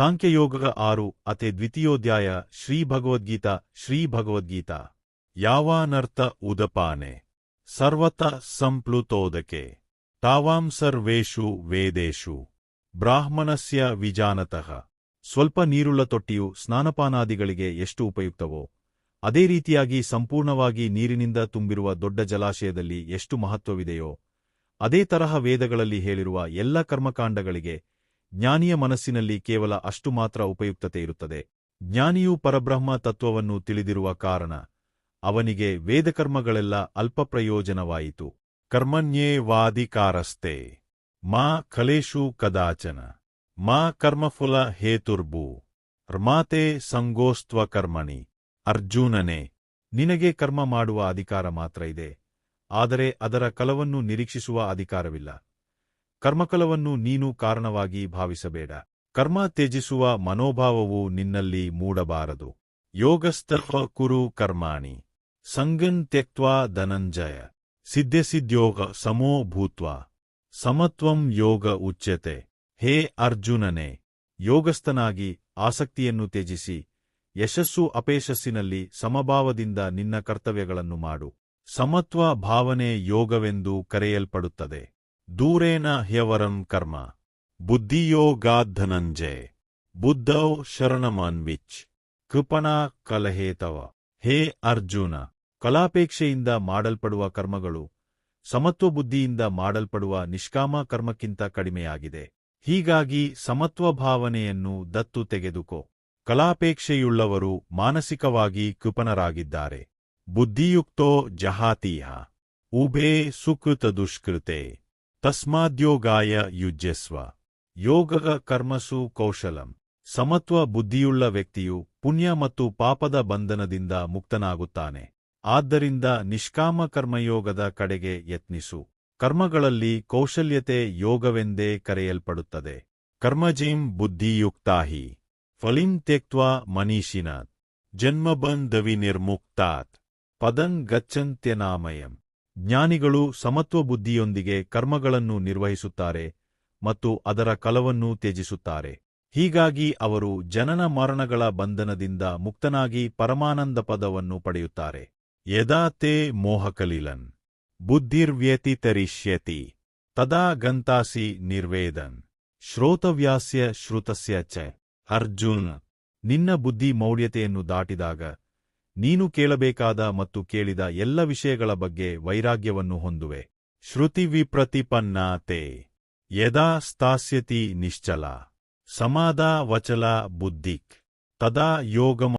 ಸಾಂಖ್ಯಯೋಗ ಆರು, ಅತೆ ದ್ವಿತೀಯೋಧ್ಯಾಯ, ಶ್ರೀ ಭಗವದ್ಗೀತಾ ಶ್ರೀ ಭಗವದ್ಗೀತಾ. ಯಾವಾನರ್ಥ ಉದಪಾನೆ. ಸರ್ವತ ಸಂಪ್ಲುತೋದಕೆ. ತಾವಾಂ ಸರ್ವೇಷು ವೇದೇಷು. ಬ್ರಾಹ್ಮಣಸ್ಯ ವಿಜಾನತಃ. ಸ್ವಲ್ಪ ನೀರುಳ್ಳ ತೊಟ್ಟಿಯು ಸ್ನಾನಪಾನಾದಿಗಳಿಗೆ ಎಷ್ಟು ಉಪಯುಕ್ತವೋ. ಅದೇ ರೀತಿಯಾಗಿ ಸಂಪೂರ್ಣವಾಗಿ ನೀರಿನಿಂದ ತುಂಬಿರುವ ದೊಡ್ಡ ಜಲಾಶಯದಲ್ಲಿ ಎಷ್ಟು ಮಹತ್ವವಿದೆಯೋ. ಅದೇ ತರಹ ವೇದಗಳಲ್ಲಿ ಹೇಳಿರುವ ಎಲ್ಲ ಕರ್ಮಕಾಂಡಗಳಿಗೆ ಜ್ಞಾನಿಯ ಮನಸ್ಸಿನಲ್ಲಿ ಕೇವಲ ಅಷ್ಟು ಮಾತ್ರ ಉಪಯುಕ್ತತೆ ಇರುತ್ತದೆ. ಜ್ಞಾನಿಯು ಪರಬ್ರಹ್ಮ ತತ್ವವನ್ನು ತಿಳಿದಿರುವ ಕಾರಣ ಅವನಿಗೆ ವೇದಕರ್ಮಗಳೆಲ್ಲ ಅಲ್ಪ ಪ್ರಯೋಜನವಾಯಿತು ಕರ್ಮಣ್ಯೇವಾಧಿಕಾರಸ್ತೆ ಮಾ ಖಲೇಶು ಕದಾಚನ. ಮಾ ಕರ್ಮಫುಲ ಹೇತುರ್ಬು ರ್ಮಾತೆ ಸಂಗೋಸ್ತ್ವ ಕರ್ಮಣಿ. ಅರ್ಜುನನೇ, ನಿನಗೆ ಕರ್ಮ ಮಾಡುವ ಅಧಿಕಾರ ಮಾತ್ರ ಇದೆ. ಆದರೆ ಅದರ ಕಲವನ್ನು ನಿರೀಕ್ಷಿಸುವ ಅಧಿಕಾರವಿಲ್ಲ. ಕರ್ಮಕಲವನ್ನು ನೀನು ಕಾರಣವಾಗಿ ಭಾವಿಸಬೇಡ. ಕರ್ಮ ತ್ಯಜಿಸುವ ಮನೋಭಾವವು ನಿನ್ನಲ್ಲಿ ಮೂಡಬಾರದು. ಯೋಗಸ್ಥಃ ಕುರು ಕರ್ಮಾಣಿ. ಸಂಗನ್ ತ್ಯಕ್ವಾ ಧನಂಜಯ. ಸಿದ್ಧಸಿದ್ಯೋಗ ಸಮೋ ಭೂತ್ವ. ಸಮತ್ವಂ ಯೋಗ ಉಚ್ಯತೆ. ಹೇ ಅರ್ಜುನನೇ. ಯೋಗಸ್ಥನಾಗಿ ಆಸಕ್ತಿಯನ್ನು ತ್ಯಜಿಸಿ, ಯಶಸ್ಸು ಅಪೇಶಸ್ಸಿನಲ್ಲಿ ಸಮಭಾವದಿಂದ ನಿನ್ನ ಕರ್ತವ್ಯಗಳನ್ನು ಮಾಡು. ಸಮತ್ವ ಭಾವನೆ ಯೋಗವೆಂದು ಕರೆಯಲ್ಪಡುತ್ತದೆ. ದೂರೇನ ಹ್ಯವರಂ ಕರ್ಮ ಬುದ್ಧಿಯೋಗಾಧನಂಜಯ ಬುದ್ಧೌ ಶರಣಮನ್ವಿಚ್, ಕೃಪಣಾ ಕಲಹೇತವ ಹೇ ಅರ್ಜುನ, ಕಲಾಪೇಕ್ಷೆಯಿಂದ ಮಾಡಲ್ಪಡುವ ಕರ್ಮಗಳು, ಸಮತ್ವ ಬುದ್ಧಿಯಿಂದ ಮಾಡಲ್ಪಡುವ ನಿಷ್ಕಾಮ ಕರ್ಮಕ್ಕಿಂತ ಕಡಿಮೆಯಾಗಿದೆ. ಹೀಗಾಗಿ ಸಮತ್ವ ಭಾವನೆಯನ್ನು ದತ್ತು ತೆಗೆದುಕೋ. ಕಲಾಪೇಕ್ಷೆಯುಳ್ಳವರು ಮಾನಸಿಕವಾಗಿ ಕೃಪನರಾಗಿದ್ದಾರೆ ಬುದ್ಧಿಯುಕ್ತೋ ಜಹಾತೀಯ ಉಭೇ ಸುಕೃತ ದುಷ್ಕೃತೆ. ತಸ್ಮಾದ್ಯೋಗಾಯ ಯುಜ್ಯಸ್ವ. ಯೋಗ ಕರ್ಮಸು ಕೌಶಲಂ. ಸಮತ್ವ ಬುದ್ಧಿಯುಳ್ಳ ವ್ಯಕ್ತಿಯು ಪುಣ್ಯ ಮತ್ತು ಪಾಪದ ಬಂಧನದಿಂದ ಮುಕ್ತನಾಗುತ್ತಾನೆ. ಆದ್ದರಿಂದ ನಿಷ್ಕಾಮ ಕರ್ಮಯೋಗದ ಕಡೆಗೆ ಯತ್ನಿಸು. ಕರ್ಮಗಳಲ್ಲಿ ಕೌಶಲ್ಯತೆ ಯೋಗವೆಂದೇ ಕರೆಯಲ್ಪಡುತ್ತದೆ. ಕರ್ಮಜೀಂ ಬುದ್ಧಿಯುಕ್ತಾಹಿ. ಫಲಿಂ ತ್ಯಕ್ವಾ ಮನೀಷಿನಾಥ್. ಜನ್ಮಬಂಧವಿ ನಿರ್ಮುಕ್ತಾತ್ ಪದಂ ಗಚ್ಚಂತ್ಯನಾಮಯಂ. ಜ್ಞಾನಿಗಳು ಸಮತ್ವ ಬುದ್ಧಿಯೊಂದಿಗೆ ಕರ್ಮಗಳನ್ನು ನಿರ್ವಹಿಸುತ್ತಾರೆ ಮತ್ತು ಅದರ ಕಲವನ್ನು ತ್ಯಜಿಸುತ್ತಾರೆ. ಹೀಗಾಗಿ ಅವರು ಜನನ ಮರಣಗಳ ಬಂಧನದಿಂದ ಮುಕ್ತನಾಗಿ ಪರಮಾನಂದ ಪದವನ್ನು ಪಡೆಯುತ್ತಾರೆ. ಯದಾ ತೇ ಮೋಹಕಲಿಲನ್ ಬುದ್ಧಿರ್ವ್ಯತಿತರಿಷ್ಯತಿ ತದಾ ಗಂತಾಸಿ ನಿರ್ವೇದನ್ ಶ್ರೋತವ್ಯಾಸ್ಯ ಶ್ರುತಸ್ಯ ಚ ಅರ್ಜುನ್ ನಿನ್ನ ಬುದ್ಧಿ ಮೌಢ್ಯತೆಯನ್ನು ದಾಟಿದಾಗ ನೀನು ಕೇಳಬೇಕಾದ ಮತ್ತು ಕೇಳಿದ ಎಲ್ಲ ವಿಷಯಗಳ ಬಗ್ಗೆ ವೈರಾಗ್ಯವನ್ನು ಹೊಂದುವೆ. ಶ್ರುತಿ ವಿಪ್ರತಿಪನ್ನಾತೆ ಯದಾ ಸ್ಥಾಸ್ಯತಿ ನಿಶ್ಚಲ. ಸಮಾದಾ ವಚಲ ಬುದ್ಧಿಕ್. ತದಾ ಯೋಗಮ